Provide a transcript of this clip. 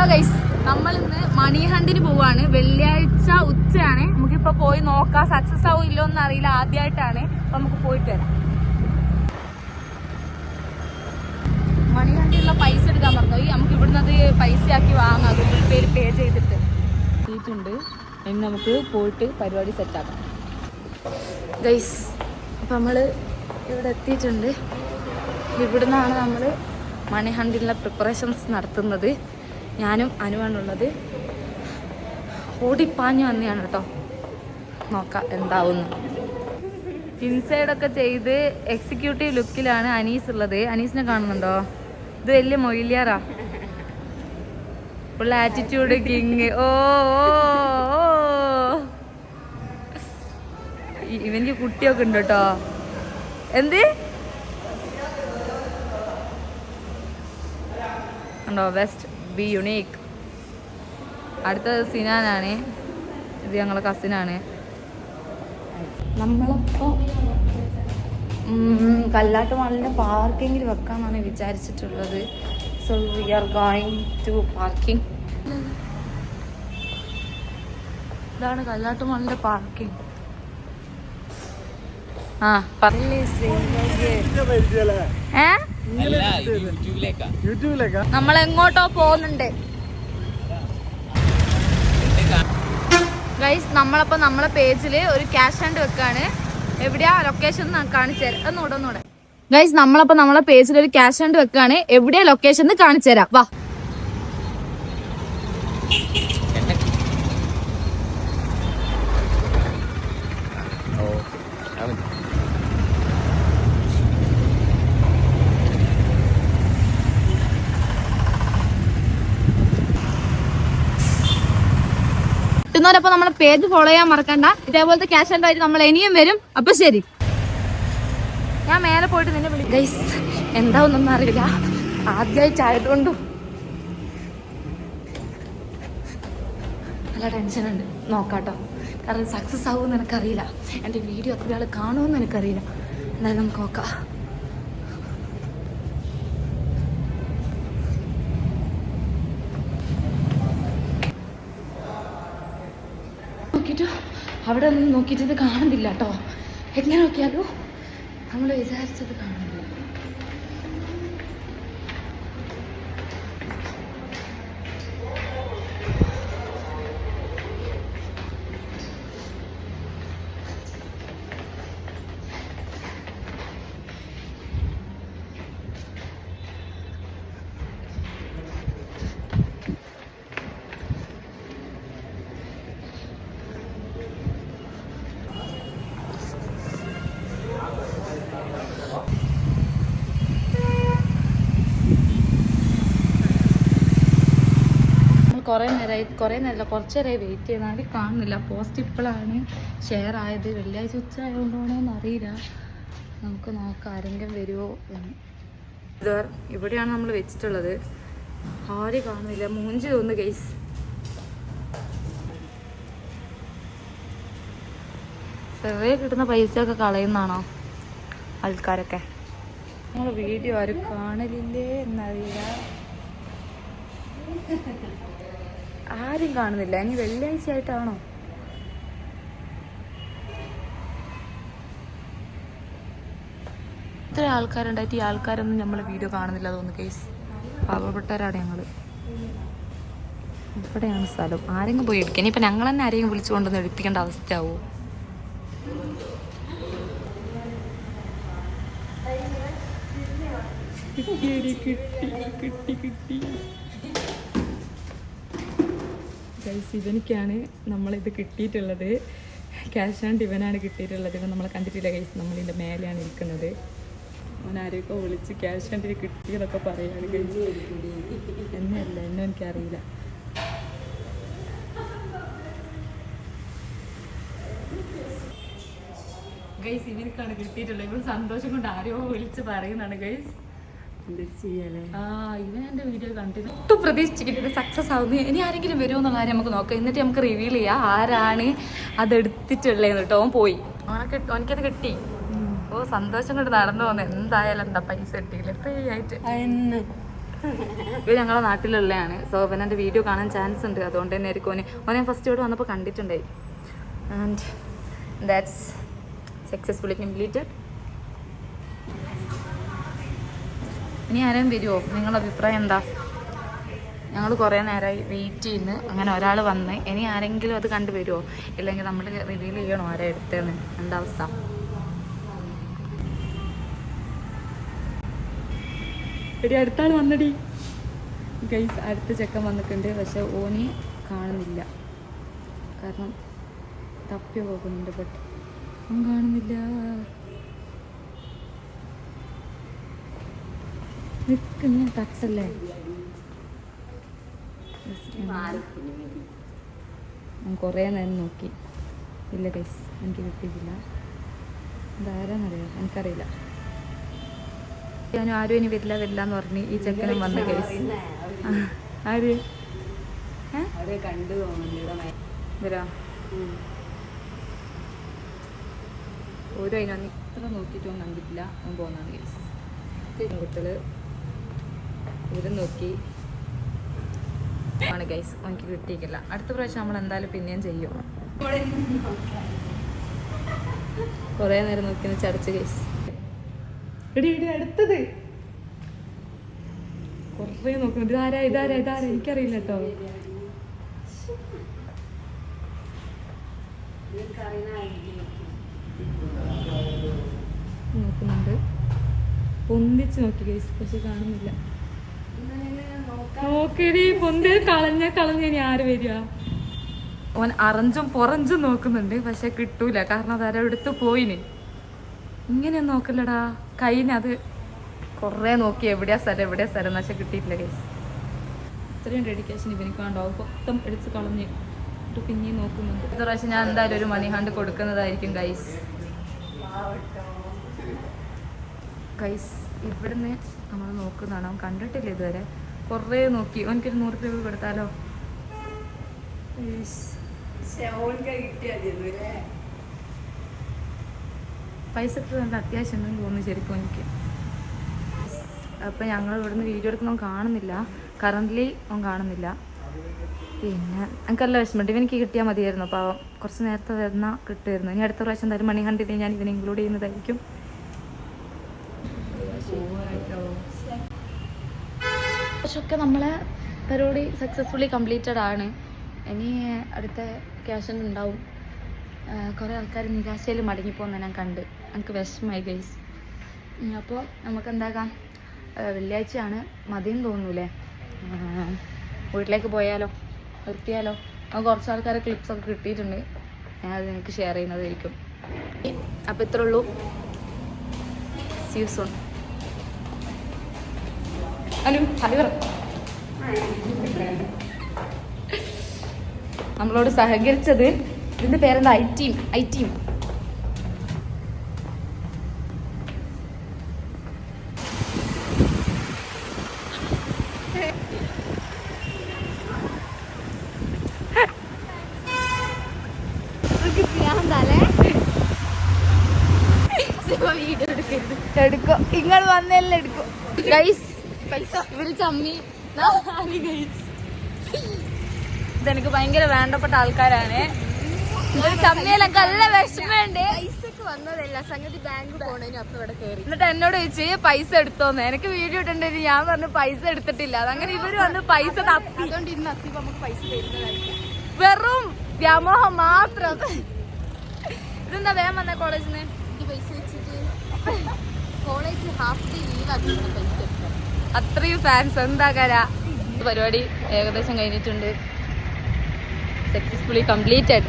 Hello guys നമ്മൾ ഇന്ന് മണി ഹണ്ടിന് പോവാണ്. വെള്ളിയാഴ്ച ഉച്ചയാണ്. നമുക്കിപ്പോ പോയി നോക്കാം. സക്സസ് ആവും ഇല്ലോ എന്ന് അറിയില്ല. ആദ്യമായിട്ടാണ് അപ്പൊ നമുക്ക് പോയിട്ട് വരാം. മണി ഹണ്ടിലുള്ള പൈസ എടുക്കാൻ പറഞ്ഞു? നമുക്ക് ഇവിടുന്ന് അത് പൈസ ആക്കി വാങ്ങാം ഗൂഗിൾ പേയിൽ പേ ചെയ്തിട്ട്. എത്തിയിട്ടുണ്ട് ഇനി നമുക്ക് പോയിട്ട് പരിപാടി സെറ്റ് ആക്കാം. ഗൈസ് അപ്പം നമ്മൾ ഇവിടെ എത്തിയിട്ടുണ്ട്. ഇവിടുന്നാണ് നമ്മൾ മണി ഹണ്ടിലുള്ള പ്രിപ്പറേഷൻസ് നടത്തുന്നത്. ഞാനും അനുവാണുള്ളത്. ഓടിപ്പാഞ്ഞു വന്നെയാണ് കേട്ടോ. നോക്കാം എന്താവുന്നു. ഇൻസൈഡൊക്കെ ചെയ്ത് എക്സിക്യൂട്ടീവ് ലുക്കിലാണ് അനീസ് ഉള്ളത് അനീസിനെ കാണുന്നുണ്ടോ? ഇത് വലിയ മൊയിലിയാറാ. ഉള്ള ആറ്റിറ്റ്യൂഡ് കിങ് ഓ ഓ, ഓ. ഇ- ഇവന്റെ കുട്ടിയൊക്കെ ഉണ്ട് കേട്ടോ. എന്ത്? ഉണ്ടോ വെസ്റ്റ് ബി യുണീക്ക് അടുത്തത് സിനാനാണ്. ഇത് ഞങ്ങളെ കസിനാണ് നമ്മളിപ്പോ കല്ലാട്ട് മാളിന്റെ പാർക്കിങ്ങിൽ വെക്കാമെന്നാണ് വിചാരിച്ചിട്ടുള്ളത്. So we are going to parking ഇതാണ് കല്ലാട്ട് മാളിന്റെ പാർക്കിംഗ് ആ പറയല്ലേ ഏ? യൂട്യൂബിലേക്കാ. നമ്മൾ എങ്ങോട്ടോ പോകുന്നുണ്ട്. ഗൈസ് നമ്മളപ്പോ നമ്മളെ പേജിൽ ഒരു ക്യാഷ് ആൻഡ് വെക്കാണ്. എവിടെയാ ലൊക്കേഷൻ കാണിച്ചു തരാം. ഒന്നുകൂടെ ഒന്നുകൂടെ ഗൈസ് നമ്മളപ്പോ നമ്മളെ പേജിൽ ഒരു ക്യാഷ് ആൻഡ് വെക്കാണ്. എവിടെയാ ലൊക്കേഷൻ കാണിച്ചു തരാം. വാ. കിട്ടുന്നവരപ്പോ നമ്മുടെ പേജ് ഫോളോ ചെയ്യാൻ മറക്കണ്ട. ഇതേപോലത്തെ ക്യാഷ് ആൻഡ് ആയിട്ട് നമ്മൾ ഇനിയും വരും. അപ്പൊ ശരി. ഞാൻ മേലെ പോയിട്ട് നിന്നെ വിളി എന്താ ഒന്നും അറിയില്ല. ആദ്യമായിട്ടായതുകൊണ്ടും നല്ല ടെൻഷൻ ഉണ്ട്. നോക്കാട്ടോ. കാരണം സക്സസ് ആവുമെന്ന് എനിക്കറിയില്ല. എന്റെ വീഡിയോ അത്രയാൾ കാണുമെന്ന് എനിക്കറിയില്ല. എന്തായാലും നമുക്ക് നോക്കാം. നോക്കിയിട്ട് അവിടെ ഒന്നും നോക്കിയിട്ട് ഇത് കാണുന്നില്ല കേട്ടോ. എങ്ങനെ നോക്കിയാലും നമ്മൾ വിചാരിച്ചത് കാണുന്നില്ല കുറേ നേരമായി കുറേ നേരമല്ല കുറച്ച് നേരമായി വെയിറ്റ് ആരും കാണുന്നില്ല. പോസ്റ്റ് ഇപ്പോഴാണ് ഷെയർ ആയത്. വെള്ളിയാഴ്ച ഉച്ച ആയതുകൊണ്ടാണോ എന്ന് അറിയില്ല. നമുക്ക് നോക്കാം ആരെങ്കിലും വരുമോ എന്ന്. ഇവിടെയാണ് നമ്മൾ വെച്ചിട്ടുള്ളത്. ആരും കാണുന്നില്ല. മൂഞ്ചി തോന്നുന്നു കേസ് വെറുതെ കിട്ടുന്ന പൈസ ഒക്കെ കളയുന്നതാണോ ആൾക്കാരൊക്കെ? നമ്മൾ വീഡിയോ ആരും കാണലില്ലേ എന്നറിയില്ല. ആരും കാണുന്നില്ല. ഇനി വെള്ളിയാഴ്ച ആയിട്ടാണോ ഇത്ര ആൾക്കാരുണ്ടായിട്ട് ഈ ആൾക്കാരൊന്നും നമ്മളെ വീഡിയോ കാണുന്നില്ല തോന്നുന്നു കേസ് പാവപ്പെട്ടവരാണ് ഞങ്ങൾ ഇവിടെയാണ് സ്ഥലം. ആരെങ്കിലും പോയി എടുക്കുക ഇനിയിപ്പോൾ ഞങ്ങൾ തന്നെ ആരെങ്കിലും വിളിച്ചു കൊണ്ടുവന്ന് എടുപ്പിക്കേണ്ട അവസ്ഥയാവോ? ഗൈസ് ഇവനിക്കാണ് നമ്മളിത് കിട്ടിയിട്ടുള്ളത്. ക്യാഷ് ആൻഡ് ഇവനാണ് കിട്ടിയിട്ടുള്ളത്. ഇവൻ നമ്മളെ കണ്ടിട്ടില്ല ഗൈസ് നമ്മളിതിന്റെ മേലെയാണ് ഇരിക്കുന്നത്. അവൻ ആരെയൊക്കെ വിളിച്ച് ക്യാഷ് ആൻഡ് കിട്ടിയതൊക്കെ പറയാണ് ഗൈസ് എന്നല്ല എന്നെ എനിക്കറിയില്ല. ഗൈസ് ഇവനിക്കാണ് കിട്ടിയിട്ടുള്ളത്. ഇവൻ സന്തോഷം കൊണ്ട് ആരെയോ വിളിച്ച് പറയുന്നതാണ് ഗൈസ് ഒട്ടും പ്രതീക്ഷിച്ചിട്ട് സക്സസ് ആവുന്നു ഇനി ആരെങ്കിലും വരുമോ എന്നുള്ള കാര്യം നമുക്ക് നോക്കാം. എന്നിട്ട് നമുക്ക് റിവീൽ ചെയ്യാം ആരാണ് അത് എടുത്തിട്ടുള്ളതെന്ന് കേട്ടോ. അവൻ പോയി. അവനൊക്കെ അവനക്കത് കിട്ടി. ഓ സന്തോഷം കൊണ്ട് നടന്നു പോകുന്നു എന്തായാലും എന്താ പൈസ കിട്ടിയില്ല? ഫ്രീ ആയിട്ട്. ഇവർ ഞങ്ങളെ നാട്ടിലുള്ളതാണ് സോ അവൻ എന്റെ വീഡിയോ കാണാൻ ചാൻസ് ഉണ്ട്. അതുകൊണ്ട് തന്നെ ആയിരിക്കും ഓനെ. ഓനെ ഞാൻ ഫസ്റ്റ് ഇവിടെ വന്നപ്പോൾ കണ്ടിട്ടുണ്ടായി. ആൻഡ് ദാറ്റ്സ് സക്സസ്ഫുള്ളി കംപ്ലീറ്റഡ് ഇനി ആരെയും വരുമോ നിങ്ങളുടെ അഭിപ്രായം എന്താ? ഞങ്ങൾ കുറേ നേരമായി വെയിറ്റ് ചെയ്യുന്ന. അങ്ങനെ ഒരാൾ വന്ന് ഇനി ആരെങ്കിലും അത് കണ്ടു വരുമോ ഇല്ലെങ്കിൽ നമ്മൾ റിവീൽ ചെയ്യണോ ആരെ എടുത്തതെന്ന് എന്താ അവസ്ഥ? എടി അടുത്താൾ വന്നടി. ഗൈസ് അടുത്ത ചെക്കൻ വന്നിട്ടുണ്ട്. പക്ഷെ ഓനി കാണുന്നില്ല. കാരണം തപ്പി പോകുന്നുണ്ട് ബട്ട് ഓൻ കാണുന്നില്ല. നിൽക്കുന്ന ടച്ചല്ലേ ഞാൻ കുറേ നേരം നോക്കി. ഇല്ല ഗൈസ് എനിക്ക് കിട്ടിയിട്ടില്ല. ഇതാരാന്നറിയോ? എനിക്കറിയില്ല. ഞാനും ആരും ഇനി വരില്ല വരില്ല എന്ന് പറഞ്ഞ് ഈ ചെക്കനും വന്ന ഗൈസ് ആര്? വരാ. ഓരോ അതിനൊന്നും ഇത്ര നോക്കിയിട്ടൊന്നും കണ്ടിട്ടില്ല. പോകുന്നതാണ് ഗൈസ് പെൺകുട്ടികൾ ഇവരും നോക്കി. ആണ് ഗൈസ് എനിക്ക് കിട്ടിയിട്ടില്ല. അടുത്ത പ്രാവശ്യം നമ്മൾ എന്തായാലും പിന്നെയും ചെയ്യും. കുറേ നേരം നോക്കി ചടച്ച് ഗൈസ് അടുത്തത്. കുറേ നോക്കുന്നു. ഇതാരാ ഇതാരാ ഇതാരാ? എനിക്കറിയില്ല കേട്ടോ. നോക്കുന്നുണ്ട്. പൊന്തിച്ച് നോക്കി ഗൈസ് പക്ഷെ കാണുന്നില്ല. നോക്കടി പൊന്തി കളഞ്ഞ കളഞ്ഞ ഇനി ആര് വരിക? ഓൻ അറഞ്ചും പുറഞ്ചും നോക്കുന്നുണ്ട് പക്ഷെ കിട്ടൂല. കാരണം അത് അരടുത്ത് പോയിന്. ഇങ്ങനെ നോക്കില്ലടാ. കൈന് അത് കുറേ നോക്കി എവിടെയാ സ്ഥലം എവിടെയാ സ്ഥലം പക്ഷെ കിട്ടിയിട്ടില്ല കേസ് ഇത്രയും ഡെഡിക്കേഷൻ ഇവനിക്ക് വേണ്ടാവും മൊത്തം എടുത്ത് കളഞ്ഞ് എന്നിട്ട് പിന്നെയും നോക്കുന്നുണ്ട്. ഇത്ര പ്രാവശ്യം ഞാൻ എന്തായാലും ഒരു മണി ഹാൻഡ് കൊടുക്കുന്നതായിരിക്കും ഗൈസ് ഗൈസ് ഇവിടുന്ന് നമ്മൾ നോക്കുന്നതാണ്. അവൻ കണ്ടിട്ടില്ല ഇതുവരെ? കുറേ നോക്കി. അവനക്കൊരു നൂറ് രൂപ കൊടുത്താലോ? പൈസ നല്ല അത്യാവശ്യം ഉണ്ടെന്ന് തോന്നുന്നു ശരിക്കും എനിക്ക് അപ്പം ഞങ്ങൾ ഇവിടുന്ന് വീഡിയോ എടുക്കുന്ന കാണുന്നില്ല. കറന്റ്ലി അവൻ കാണുന്നില്ല. പിന്നെ എനിക്കല്ല വിഷമമുണ്ട്. ഇവനിക്ക് കിട്ടിയാൽ മതിയായിരുന്നു. അപ്പോൾ കുറച്ച് നേരത്തെ വരുന്ന കിട്ടുമായിരുന്നു. ഇനി അടുത്ത പ്രാവശ്യം തരും മണി കണ്ടിട്ട് ഞാൻ ഇവനെ ഇൻക്ലൂഡ് ചെയ്യുന്നതായിരിക്കും. പക്ഷെ നമ്മളെ പരിപാടി സക്സസ്ഫുള്ളി കംപ്ലീറ്റഡ് ആണ്. ഇനി അടുത്ത ക്യാഷൻ ഉണ്ടാവും. കുറേ ആൾക്കാർ നിരാശയിൽ മടങ്ങിപ്പോകുന്ന ഞാൻ കണ്ട്. എനിക്ക് വിഷമായി ഗൈസ് അപ്പോൾ നമുക്ക് എന്താക്കാം വെള്ളിയാഴ്ചയാണ്. മതിയെന്ന് തോന്നൂലേ വീട്ടിലേക്ക് പോയാലോ? നിർത്തിയാലോ? നമുക്ക് കുറച്ച് ആൾക്കാരെ ക്ലിപ്സ് ഒക്കെ കിട്ടിയിട്ടുണ്ട്. ഞാൻ അത് നിങ്ങൾക്ക് ഷെയർ ചെയ്യുന്നതായിരിക്കും. അപ്പോൾ ഇത്രയുള്ളൂ സീ സോൺ ഹലോ പറ നമ്മളോട് സഹകരിച്ചത് ഇതിന്റെ പേരെന്താ? I team I team. എടുക്കോ. നിങ്ങൾ വന്നല്ലേ എടുക്കും. ഗൈസ് ഇവർ ചമ്മി. ഇതെനിക്ക് ഭയങ്കര വേണ്ടപ്പെട്ട ആൾക്കാരാണ്. ചമ്മിയിലൊക്കെ നല്ല വിഷമമുണ്ട് പൈസക്ക് വന്നതല്ല സംഗതി ബാങ്ക് പോണേനും അപ്പൊ ഇവിടെ കയറി എന്നിട്ട് എന്നോട് ചോദിച്ചു പൈസ എടുത്തോന്ന്? എനിക്ക് വീഡിയോ ഇട്ടുണ്ടെങ്കിൽ ഞാൻ പറഞ്ഞു പൈസ എടുത്തിട്ടില്ല. അതങ്ങനെ ഇവർ വന്ന് പൈസ തപ്പി. അതുകൊണ്ട് ഇന്ന് അസീബ് നമുക്ക് പൈസ തരുന്നതായിരിക്കും. വെറും വ്യാമോഹം മാത്രം. ഇതെന്താ വേഗം വന്ന കോളേജിന് പൈസ വെച്ചിട്ട്. കോളേജ് ഹാഫ് ഡേ ലീവ് ആക്കി പൈസ അത്രയും ഫാൻസ് എന്താ കര? പരിപാടി ഏകദേശം കഴിഞ്ഞിട്ടുണ്ട്. Successfully completed